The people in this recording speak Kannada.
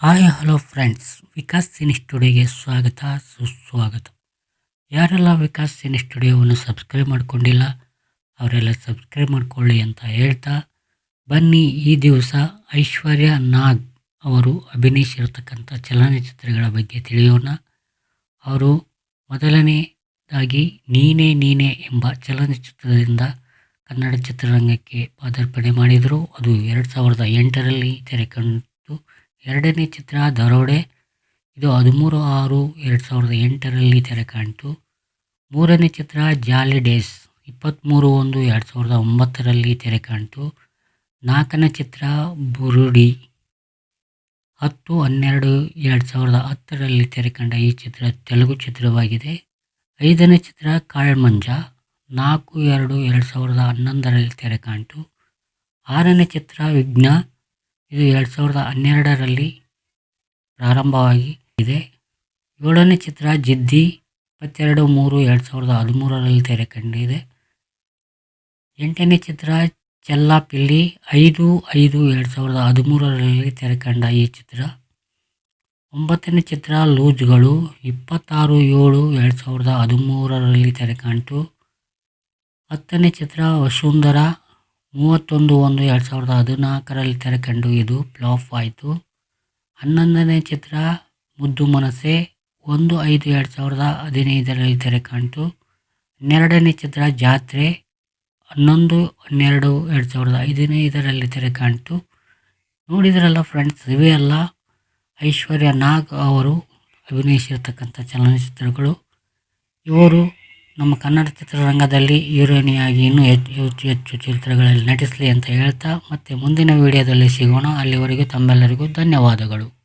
Hi, hello friends. Vikas cine ಸ್ಟುಡಿಯೋಗೆ ಸ್ವಾಗತ, ಸುಸ್ವಾಗತ. ಯಾರೆಲ್ಲ ವಿಕಾಸ್ ಸಿನಿ ಸ್ಟುಡಿಯೋವನ್ನು ಸಬ್ಸ್ಕ್ರೈಬ್ ಮಾಡಿಕೊಂಡಿಲ್ಲ, ಅವರೆಲ್ಲ ಸಬ್ಸ್ಕ್ರೈಬ್ ಮಾಡಿಕೊಳ್ಳಿ ಅಂತ ಹೇಳ್ತಾ ಬನ್ನಿ ಈ ದಿವಸ ಐಶ್ವರ್ಯ ನಾಗ್ ಅವರು ಅಭಿನಯಿಸಿರತಕ್ಕಂಥ ಚಲನಚಿತ್ರಗಳ ಬಗ್ಗೆ ತಿಳಿಯೋಣ. ಅವರು ಮೊದಲನೇದಾಗಿ ನೀನೇ ನೀನೇ ಎಂಬ ಚಲನಚಿತ್ರದಿಂದ ಕನ್ನಡ ಚಿತ್ರರಂಗಕ್ಕೆ ಪಾದಾರ್ಪಣೆ ಮಾಡಿದರು. ಅದು ಎರಡು ಸಾವಿರದ ಎಂಟರಲ್ಲಿ ತೆರೆ ಕಂಡು ಎರಡನೇ ಚಿತ್ರ ದರೋಡೆ. ಇದು ಹದಿಮೂರು ಆರು ಎರಡು ಸಾವಿರದ ಎಂಟರಲ್ಲಿ ತೆರೆ ಕಾಣಿತು. ಮೂರನೇ ಚಿತ್ರ ಜಾಲಿ ಡೇಸ್ ಇಪ್ಪತ್ತ್ಮೂರು ಒಂದು ಎರಡು ಸಾವಿರದ ಒಂಬತ್ತರಲ್ಲಿ ತೆರೆ ಕಾಣಿತು. ನಾಲ್ಕನೇ ಚಿತ್ರ ಬುರುಡಿ. ಹತ್ತು ಹನ್ನೆರಡು ಎರಡು ಸಾವಿರದ ಹತ್ತರಲ್ಲಿ ತೆರೆ ಕಂಡ ಈ ಚಿತ್ರ ತೆಲುಗು ಚಿತ್ರವಾಗಿದೆ. ಐದನೇ ಚಿತ್ರ ಕಾಳ್ಮಂಜ. ನಾಲ್ಕು ಎರಡು ಎರಡು ಸಾವಿರದ ಹನ್ನೊಂದರಲ್ಲಿ ತೆರೆ ಕಾಣಿತು. ಆರನೇ ಚಿತ್ರ ವಿಘ್ನ. ಇದು ಎರಡು ಸಾವಿರದ ಹನ್ನೆರಡರಲ್ಲಿ ಪ್ರಾರಂಭವಾಗಿ ಇದೆ. ಏಳನೇ ಚಿತ್ರ ಜಿದ್ದಿ, ಇಪ್ಪತ್ತೆರಡು ಮೂರು ಎರಡು ಸಾವಿರದ ಹದಿಮೂರರಲ್ಲಿ ತೆರೆ ಕಂಡಿದೆ ಎಂಟನೇ ಚಿತ್ರ ಚೆಲ್ಲಾಪಿಲ್ಲಿ, ಐದು ಐದು ಎರಡು ಸಾವಿರದ ಹದಿಮೂರರಲ್ಲಿ ತೆರೆ ಕಂಡ ಈ ಚಿತ್ರ. ಒಂಬತ್ತನೇ ಚಿತ್ರ ಲೂಜ್ಗಳು, ಇಪ್ಪತ್ತಾರು ಏಳು ಎರಡು ಸಾವಿರದ ಹದಿಮೂರರಲ್ಲಿ ತೆರೆ ಕಾಣ್ತು ಹತ್ತನೇ ಚಿತ್ರ ವಸುಂಧರ ಮೂವತ್ತೊಂದು ಒಂದು ಎರಡು ಸಾವಿರದ ಹದಿನಾಲ್ಕರಲ್ಲಿ ತೆರೆಕಂಡು ಇದು ಫ್ಲಾಪ್ ಆಯಿತು. ಹನ್ನೊಂದನೇ ಚಿತ್ರ, ಮುದ್ದು ಮನಸೆ ಒಂದು ಐದು ಎರಡು ಸಾವಿರದ ಹದಿನೈದರಲ್ಲಿ ತೆರೆ ಕಾಣಿತು ಹನ್ನೆರಡನೇ ಚಿತ್ರ, ಜಾತ್ರೆ, ಹನ್ನೊಂದು ಹನ್ನೆರಡು ಎರಡು ಸಾವಿರದ ಹದಿನೈದರಲ್ಲಿ ತೆರೆ ಕಾಣಿತು ನೋಡಿದ್ರಲ್ಲ ಫ್ರೆಂಡ್ಸ್ ಇವೇ ಅಲ್ಲ, ಐಶ್ವರ್ಯ ನಾಗ್ ಅವರು ಅಭಿನಯಿಸಿರ್ತಕ್ಕಂಥ ಚಲನಚಿತ್ರಗಳು. ಇವರು ನಮ್ಮ ಕನ್ನಡ ಚಿತ್ರರಂಗದಲ್ಲಿ ಹೀರೋಯಿನಿಯಾಗಿ ಇನ್ನೂ ಹೆಚ್ಚು ಹೆಚ್ಚು ಹೆಚ್ಚು ಚಿತ್ರಗಳಲ್ಲಿ ನಟಿಸಲಿ ಅಂತ ಹೇಳ್ತಾ ಮತ್ತೆ ಮುಂದಿನ ವಿಡಿಯೋದಲ್ಲಿ ಸಿಗೋಣ. ಅಲ್ಲಿವರೆಗೂ ತಮ್ಮೆಲ್ಲರಿಗೂ ಧನ್ಯವಾದಗಳು.